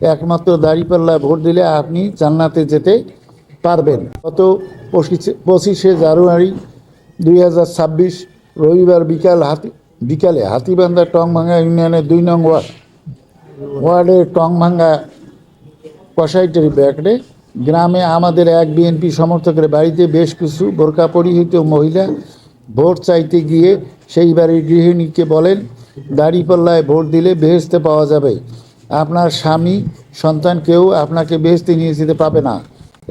একমাত্র দাঁড়িপাল্লায় ভোট দিলে আপনি জান্নাতে যেতে পারবেন। গত পঁচিশে- পঁচিশে জানুয়ারি দুই হাজার ছাব্বিশ রবিবার বিকাল হাতি বিকালে হাতিবান্ধা টংভাঙ্গা ইউনিয়নের দুই নং ওয়ার্ড ওয়ার্ডের টংভাঙ্গা কসাইটারি ব্যাকড়ে গ্রামে আমাদের এক বিএনপি সমর্থকের বাড়িতে বেশ কিছু বোরকা পরিহিত মহিলা ভোট চাইতে গিয়ে সেই বাড়ির গৃহিণীকে বলেন দাড়িপাল্লায় ভোট দিলে বেহেস্তে পাওয়া যাবে। আপনার স্বামী, সন্তান কেউ আপনাকে বেহেস্তে নিয়ে যেতে পাবে না।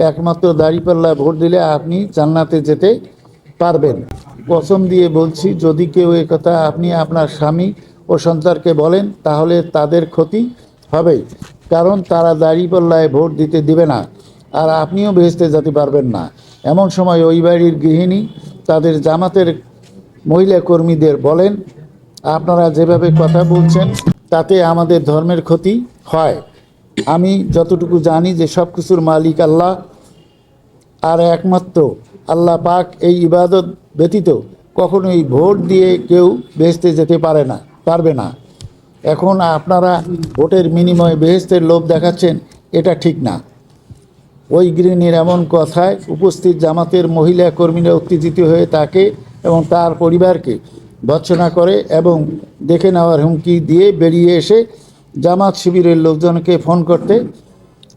একমাত্র দাড়িপাল্লায় ভোট দিলে আপনি জান্নাতে যেতে পারবেন। কসম দিয়ে বলছি, যদি কেউ কথা আপনি আপনার স্বামী ও সন্তানকে বলেন, তাহলে তাদের ক্ষতি হবে কারণ তারা দাঁড়িপাল্লায় ভোট দিতে দিবে না, আর আপনিও ভেস্তে যেতে পারবেন না। এমন সময় ওই বাড়ির গৃহিণী তাদের জামাতের মহিলা কর্মীদের বলেন, আপনারা যেভাবে কথা বলছেন তাতে আমাদের ধর্মের ক্ষতি হয়। আমি যতটুকু জানি যে সব কিছুর মালিক আল্লাহ। আর একমাত্র আল্লাহ পাক এই ইবাদত ব্যতীত কখনোই ভোট দিয়ে কেউ বেহেস্তে যেতে পারে না, পারবে না। এখন আপনারা ভোটের বিনিময়ে বেহেস্তের লোভ দেখাচ্ছেন, এটা ঠিক না। ওই গৃহিণীর এমন কথায় উপস্থিত জামাতের মহিলা কর্মীরা উত্তেজিত হয়ে তাকে এবং তার পরিবারকে ভৎসনা করে এবং দেখে নেওয়ার হুমকি দিয়ে বেরিয়ে এসে জামাত শিবিরের লোকজনকে ফোন করতে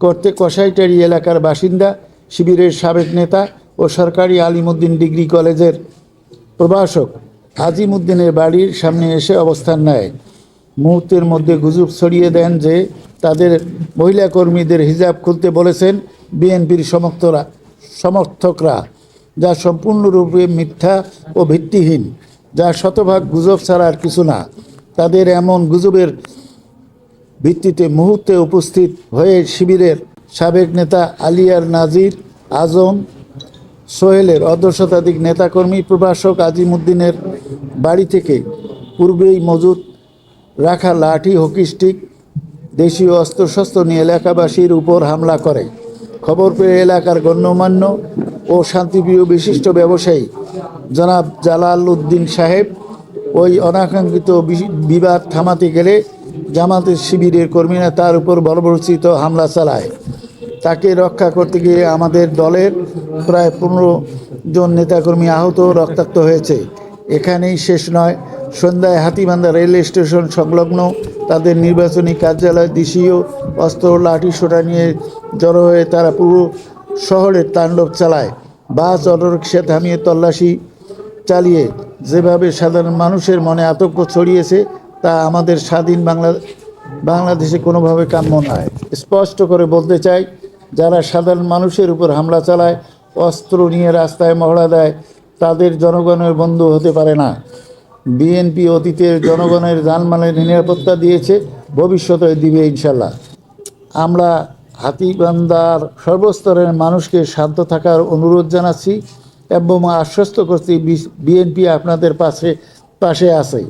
করতে কসাইটারি এলাকার বাসিন্দা, শিবিরের সাবেক নেতা ও সরকারি আলিমুদ্দিন ডিগ্রি কলেজের প্রভাষক আজিমুদ্দিনের বাড়ির সামনে এসে অবস্থান নেয়। মুহূর্তের মধ্যে গুজব ছড়িয়ে দেন যে তাদের মহিলা কর্মীদের হিজাব খুলতে বলেছেন বিএনপির সমর্থরা সমর্থকরা, যা সম্পূর্ণরূপে মিথ্যা ও ভিত্তিহীন। যা শতভাগ গুজব ছাড়া আর কিছু না। তাদের এমন গুজবের ভিত্তিতে মুহূর্তে উপস্থিত হয়ে শিবিরের সাবেক নেতা আলিয়ার নাজির আজম, সোহেলের অর্ধ শতাধিক নেতাকর্মী প্রভাষক আজিমুদ্দিনের বাড়ি থেকে পূর্বেই মজুদ রাখা লাঠি, হকি স্টিক, দেশীয় অস্ত্রশস্ত্র নিয়ে এলাকাবাসীর উপর হামলা করে। খবর পেয়ে এলাকার গণ্যমান্য ও শান্তিপ্রিয় বিশিষ্ট ব্যবসায়ী জনাব জালাল উদ্দিন সাহেব, ওই অনাকাঙ্ক্ষিত বিবাদ থামাতে গেলে জামাতের শিবিরের কর্মীরা তার উপর বর্বরচিত হামলা চালায়। তাকে রক্ষা করতে গিয়ে আমাদের দলের প্রায় পনেরো জন নেতাকর্মী আহত রক্তাক্ত হয়েছে। এখানেই শেষ নয়, সন্ধ্যায় হাতিবান্ধা রেল স্টেশন সংলগ্ন তাদের নির্বাচনী কার্যালয় দেশীয় অস্ত্র লাঠি সোটা নিয়ে জড়ো হয়ে তারা পুরো শহরের তাণ্ডব চালায়। বাস অটোরিক্সা থামিয়ে তল্লাশি চালিয়ে যেভাবে সাধারণ মানুষের মনে আতঙ্ক ছড়িয়েছে, তা আমাদের স্বাধীন বাংলা, বাংলাদেশে কোনোভাবে কাম্য নয়। স্পষ্ট করে বলতে চাই, যারা সাধারণ মানুষের উপর হামলা চালায়, অস্ত্র নিয়ে রাস্তায় মহড়া দেয়, তাদের জনগণের বন্ধু হতে পারে না। বিএনপি অতীতের জনগণের জানমালের নিরাপত্তা দিয়েছে, ভবিষ্যতে দিবে ইনশাল্লাহ আমরা হাতিবান্দার সর্বস্তরের মানুষকে শান্ত থাকার অনুরোধ জানাচ্ছি। এবং আশ্বস্ত করছি বিএনপি আপনাদের পাশে পাশে আছে।